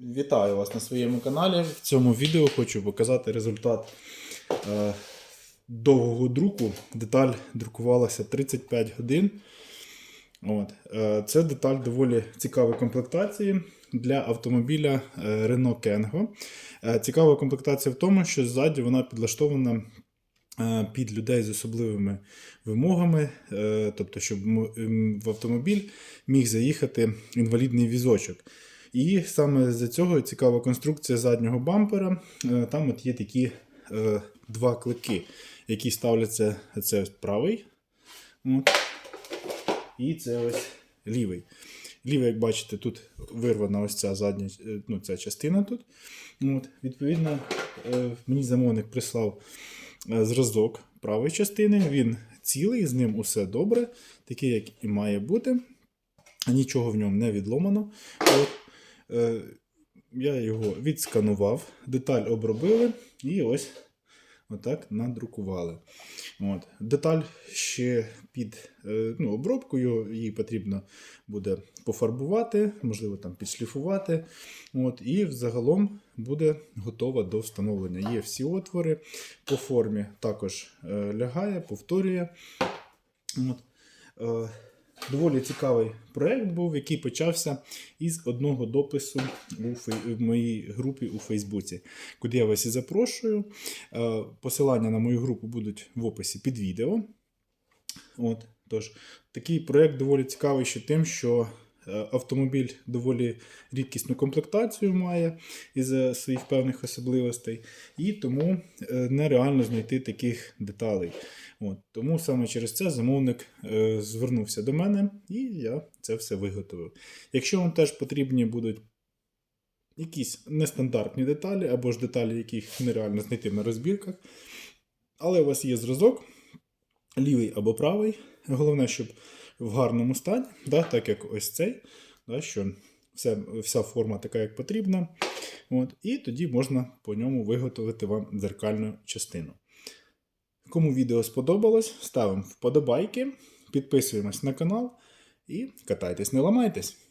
Вітаю вас на своєму каналі. В цьому відео хочу показати результат е, довгого друку. Деталь друкувалася 35 годин. От. Е, це деталь доволі цікавої комплектації для автомобіля е, Renault Kengo. Цікава комплектація в тому, що ззаді вона підлаштована під людей з особливими вимогами, тобто, щоб в автомобіль міг заїхати інвалідний візочок. І саме з цього цікава конструкція заднього бампера. Е, Там от є такі е, два клики, які ставляться це правий. От, і це ось лівий. Лівий, як бачите, тут вирвана ось ця задня е, ну, ця частина тут. От, відповідно, мені замовник прислав зразок правої частини. Він цілий, з ним усе добре, такий, як і має бути. Нічого в ньому не відломано. От, я його відсканував, деталь обробили і ось отак надрукували. От. Деталь ще під е, ну, обробкою, її потрібно буде пофарбувати, можливо, там підшліфувати. От. І взагалом буде готова до встановлення. Є всі отвори по формі, також е, лягає, повторює. От. Доволі цікавий проєкт був, який почався із одного допису у фей- в моїй групі у Фейсбуці, куди я вас і запрошую. Е, Посилання на мою групу будуть в описі під відео. От, тож, такий проєкт доволі цікавий ще тим, що автомобіль доволі рідкісну комплектацію має із е, своїх певних особливостей, і тому е, нереально знайти таких деталей. От, тому саме через це замовник е, звернувся до мене, і я це все виготовив. Якщо вам теж потрібні будуть якісь нестандартні деталі, або ж деталі, яких нереально знайти на розбірках, але у вас є зразок, лівий або правий. Головне, щоб в гарному стані, да, так як ось цей, да, що вся, вся форма така, як потрібна. От, і тоді можна по ньому виготовити вам дзеркальну частину. Кому відео сподобалось, ставимо вподобайки, підписуємось на канал і катайтесь, не ламайтесь.